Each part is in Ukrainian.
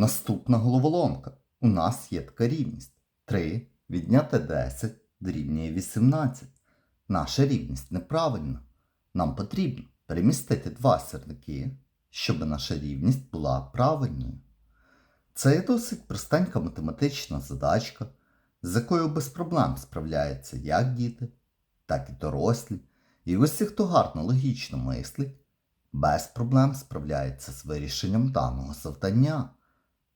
Наступна головоломка. У нас є така рівність. 3 відняти 10 дорівнює 18. Наша рівність неправильна. Нам потрібно перемістити два сірники, щоб наша рівність була правильною. Це є досить простенька математична задачка, з якою без проблем справляються як діти, так і дорослі. І усі, хто гарно логічно мислить, без проблем справляється з вирішенням даного завдання.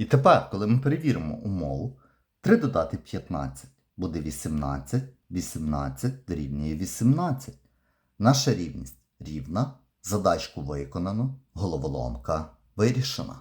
І тепер, коли ми перевіримо умову, 3 додати 15 буде 18, 18 дорівнює 18. Наша рівність рівна, задачку виконано, головоломка вирішена.